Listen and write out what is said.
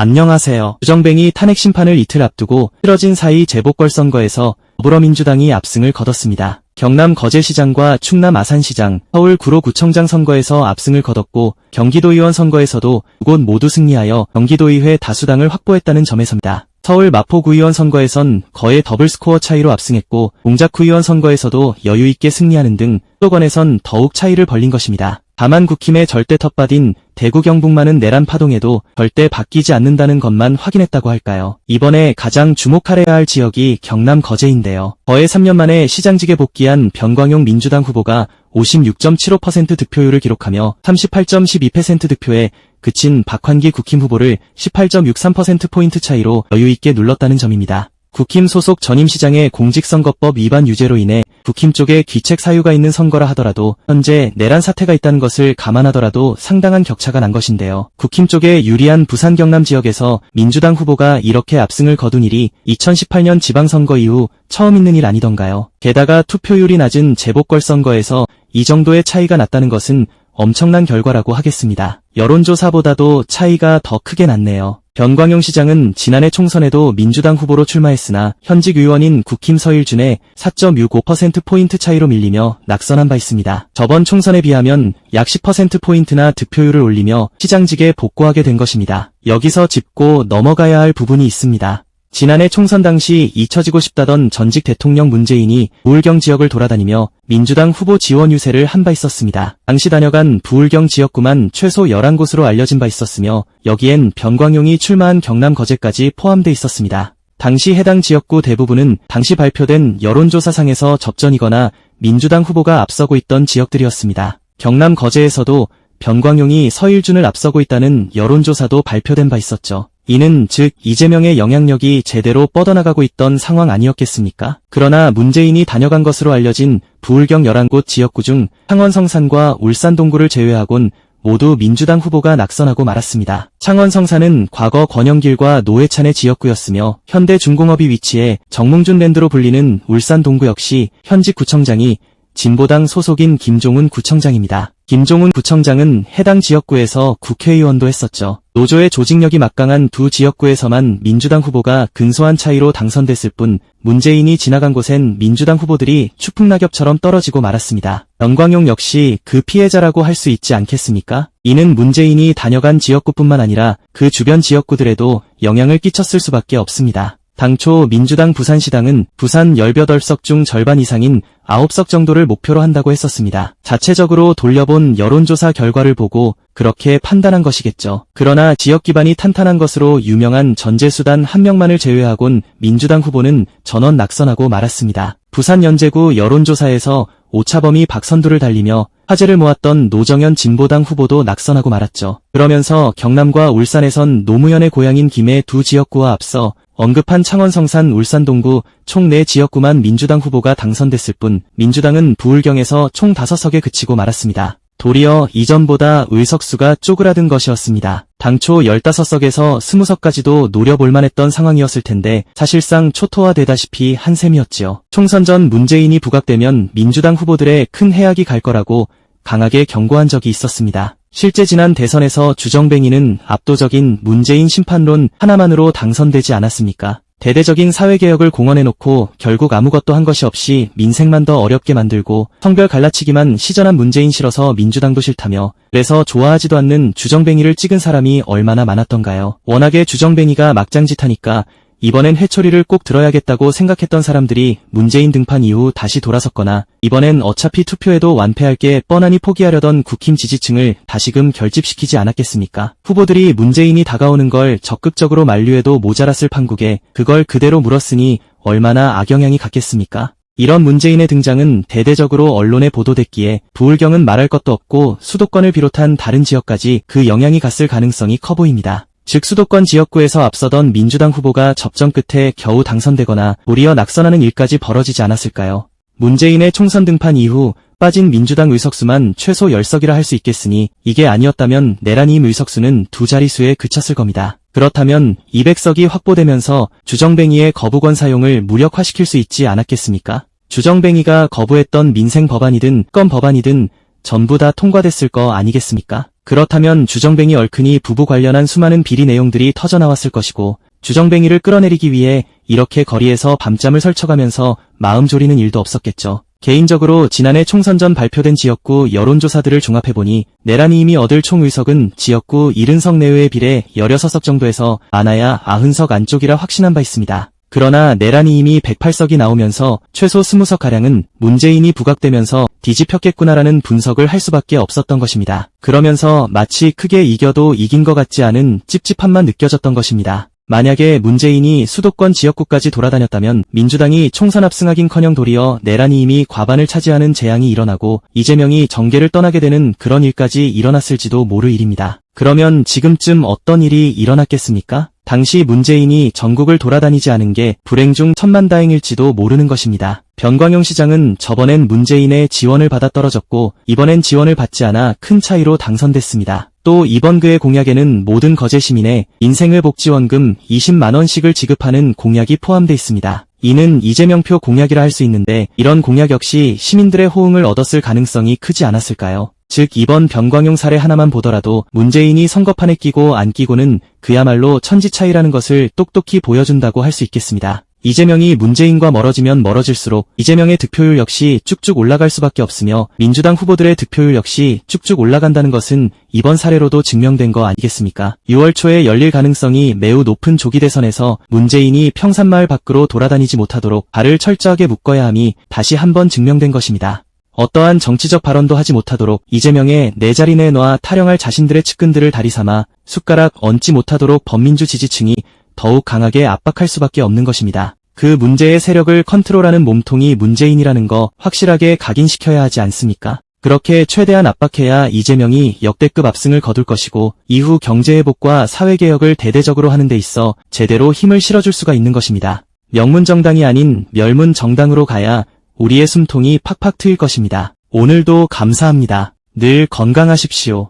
안녕하세요. 주정뱅이 탄핵 심판을 이틀 앞두고 틀어진 사이 재보궐 선거에서 더불어민주당이 압승을 거뒀습니다. 경남 거제시장과 충남 아산시장, 서울 구로구청장 선거에서 압승을 거뒀고 경기도의원 선거에서도 두 곳 모두 승리하여 경기도의회 다수당을 확보했다는 점에서입니다. 서울 마포구의원 선거에선 거의 더블 스코어 차이로 압승했고 공작구의원 선거에서도 여유있게 승리하는 등 수도권에선 더욱 차이를 벌린 것입니다. 다만 국힘의 절대 텃밭인 대구 경북만은 내란 파동에도 절대 바뀌지 않는다는 것만 확인했다고 할까요? 이번에 가장 주목하려야 할 지역이 경남 거제인데요. 거의 3년 만에 시장직에 복귀한 변광용 민주당 후보가 56.75% 득표율을 기록하며 38.12% 득표에 그친 박환기 국힘 후보를 18.63%포인트 차이로 여유있게 눌렀다는 점입니다. 국힘 소속 전임시장의 공직선거법 위반 유죄로 인해 국힘 쪽에 귀책 사유가 있는 선거라 하더라도 현재 내란 사태가 있다는 것을 감안하더라도 상당한 격차가 난 것인데요. 국힘 쪽에 유리한 부산 경남 지역에서 민주당 후보가 이렇게 압승을 거둔 일이 2018년 지방선거 이후 처음 있는 일 아니던가요. 게다가 투표율이 낮은 재보궐선거에서 이 정도의 차이가 났다는 것은 엄청난 결과라고 하겠습니다. 여론조사보다도 차이가 더 크게 났네요. 변광용 시장은 지난해 총선에도 민주당 후보로 출마했으나 현직 의원인 국힘 서일준의 4.65%포인트 차이로 밀리며 낙선한 바 있습니다. 저번 총선에 비하면 약 10%포인트나 득표율을 올리며 시장직에 복구하게 된 것입니다. 여기서 짚고 넘어가야 할 부분이 있습니다. 지난해 총선 당시 잊혀지고 싶다던 전직 대통령 문재인이 부울경 지역을 돌아다니며 민주당 후보 지원 유세를 한 바 있었습니다. 당시 다녀간 부울경 지역구만 최소 11곳으로 알려진 바 있었으며 여기엔 변광용이 출마한 경남 거제까지 포함돼 있었습니다. 당시 해당 지역구 대부분은 당시 발표된 여론조사상에서 접전이거나 민주당 후보가 앞서고 있던 지역들이었습니다. 경남 거제에서도 변광용이 서일준을 앞서고 있다는 여론조사도 발표된 바 있었죠. 이는 즉 이재명의 영향력이 제대로 뻗어나가고 있던 상황 아니었겠습니까? 그러나 문재인이 다녀간 것으로 알려진 부울경 11곳 지역구 중 창원 성산과 울산 동구를 제외하곤 모두 민주당 후보가 낙선하고 말았습니다. 창원 성산은 과거 권영길과 노회찬의 지역구였으며 현대중공업이 위치해 정몽준 랜드로 불리는 울산 동구 역시 현직 구청장이 진보당 소속인 김종훈 구청장입니다. 김종훈 구청장은 해당 지역구에서 국회의원도 했었죠. 노조의 조직력이 막강한 두 지역구에서만 민주당 후보가 근소한 차이로 당선됐을 뿐 문재인이 지나간 곳엔 민주당 후보들이 추풍낙엽처럼 떨어지고 말았습니다. 영광용 역시 그 피해자라고 할 수 있지 않겠습니까? 이는 문재인이 다녀간 지역구뿐만 아니라 그 주변 지역구들에도 영향을 끼쳤을 수밖에 없습니다. 당초 민주당 부산시당은 부산 18석 중 절반 이상인 9석 정도를 목표로 한다고 했었습니다. 자체적으로 돌려본 여론조사 결과를 보고 그렇게 판단한 것이겠죠. 그러나 지역 기반이 탄탄한 것으로 유명한 전재수단 한 명만을 제외하곤 민주당 후보는 전원 낙선하고 말았습니다. 부산 연제구 여론조사에서 오차범위 박선두를 달리며 화제를 모았던 노정현 진보당 후보도 낙선하고 말았죠. 그러면서 경남과 울산에선 노무현의 고향인 김해 두 지역구와 앞서 언급한 창원 성산 울산 동구 총 4지역구만 민주당 후보가 당선됐을 뿐 민주당은 부울경에서 총 5석에 그치고 말았습니다. 도리어 이전보다 의석수가 쪼그라든 것이었습니다. 당초 15석에서 20석까지도 노려볼 만 했던 상황이었을 텐데 사실상 초토화되다시피 한 셈이었지요. 총선 전 문재인이 부각되면 민주당 후보들의 큰 해악이 갈 거라고 강하게 경고한 적이 있었습니다. 실제 지난 대선에서 주정뱅이는 압도적인 문재인 심판론 하나만으로 당선되지 않았습니까? 대대적인 사회개혁을 공언해놓고 결국 아무것도 한 것이 없이 민생만 더 어렵게 만들고 성별 갈라치기만 시전한 문재인 싫어서 민주당도 싫다며 그래서 좋아하지도 않는 주정뱅이를 찍은 사람이 얼마나 많았던가요? 워낙에 주정뱅이가 막장짓하니까 이번엔 회초리를 꼭 들어야겠다고 생각했던 사람들이 문재인 등판 이후 다시 돌아섰거나 이번엔 어차피 투표에도 완패할 게 뻔하니 포기하려던 국힘 지지층을 다시금 결집시키지 않았겠습니까? 후보들이 문재인이 다가오는 걸 적극적으로 만류해도 모자랐을 판국에 그걸 그대로 물었으니 얼마나 악영향이 갔겠습니까? 이런 문재인의 등장은 대대적으로 언론에 보도됐기에 부울경은 말할 것도 없고 수도권을 비롯한 다른 지역까지 그 영향이 갔을 가능성이 커 보입니다. 즉 수도권 지역구에서 앞서던 민주당 후보가 접전 끝에 겨우 당선되거나 도리어 낙선하는 일까지 벌어지지 않았을까요? 문재인의 총선 등판 이후 빠진 민주당 의석수만 최소 10석이라 할 수 있겠으니 이게 아니었다면 내란임 의석수는 두 자릿수에 그쳤을 겁니다. 그렇다면 200석이 확보되면서 주정뱅이의 거부권 사용을 무력화시킬 수 있지 않았겠습니까? 주정뱅이가 거부했던 민생 법안이든 건 법안이든 전부 다 통과됐을 거 아니겠습니까? 그렇다면 주정뱅이 얼큰이 부부 관련한 수많은 비리 내용들이 터져나왔을 것이고 주정뱅이를 끌어내리기 위해 이렇게 거리에서 밤잠을 설쳐가면서 마음 졸이는 일도 없었겠죠. 개인적으로 지난해 총선 전 발표된 지역구 여론조사들을 종합해보니 내란이 이미 얻을 총의석은 지역구 70석 내외에 비례 16석 정도에서 많아야 90석 안쪽이라 확신한 바 있습니다. 그러나 내란이 이미 108석이 나오면서 최소 20석가량은 문재인이 부각되면서 뒤집혔겠구나라는 분석을 할 수밖에 없었던 것입니다. 그러면서 마치 크게 이겨도 이긴 것 같지 않은 찝찝함만 느껴졌던 것입니다. 만약에 문재인이 수도권 지역구까지 돌아다녔다면 민주당이 총선 압승하긴커녕 도리어 내란이 이미 과반을 차지하는 재앙이 일어나고 이재명이 정계를 떠나게 되는 그런 일까지 일어났을지도 모를 일입니다. 그러면 지금쯤 어떤 일이 일어났겠습니까? 당시 문재인이 전국을 돌아다니지 않은 게 불행 중 천만다행일지도 모르는 것입니다. 변광용 시장은 저번엔 문재인의 지원을 받아 떨어졌고 이번엔 지원을 받지 않아 큰 차이로 당선됐습니다. 또 이번 그의 공약에는 모든 거제 시민의 인생을 복지원금 20만원씩을 지급하는 공약이 포함돼 있습니다. 이는 이재명표 공약이라 할 수 있는데 이런 공약 역시 시민들의 호응을 얻었을 가능성이 크지 않았을까요? 즉 이번 변광용 사례 하나만 보더라도 문재인이 선거판에 끼고 안 끼고는 그야말로 천지 차이라는 것을 똑똑히 보여준다고 할 수 있겠습니다. 이재명이 문재인과 멀어지면 멀어질수록 이재명의 득표율 역시 쭉쭉 올라갈 수밖에 없으며 민주당 후보들의 득표율 역시 쭉쭉 올라간다는 것은 이번 사례로도 증명된 거 아니겠습니까? 6월 초에 열릴 가능성이 매우 높은 조기 대선에서 문재인이 평산마을 밖으로 돌아다니지 못하도록 발을 철저하게 묶어야 함이 다시 한번 증명된 것입니다. 어떠한 정치적 발언도 하지 못하도록 이재명의 내 자리 내놔 타령할 자신들의 측근들을 다리 삼아 숟가락 얹지 못하도록 범민주 지지층이 더욱 강하게 압박할 수밖에 없는 것입니다. 그 문제의 세력을 컨트롤하는 몸통이 문재인이라는 거 확실하게 각인시켜야 하지 않습니까? 그렇게 최대한 압박해야 이재명이 역대급 압승을 거둘 것이고 이후 경제회복과 사회개혁을 대대적으로 하는 데 있어 제대로 힘을 실어줄 수가 있는 것입니다. 명문정당이 아닌 멸문정당으로 가야 우리의 숨통이 팍팍 트일 것입니다. 오늘도 감사합니다. 늘 건강하십시오.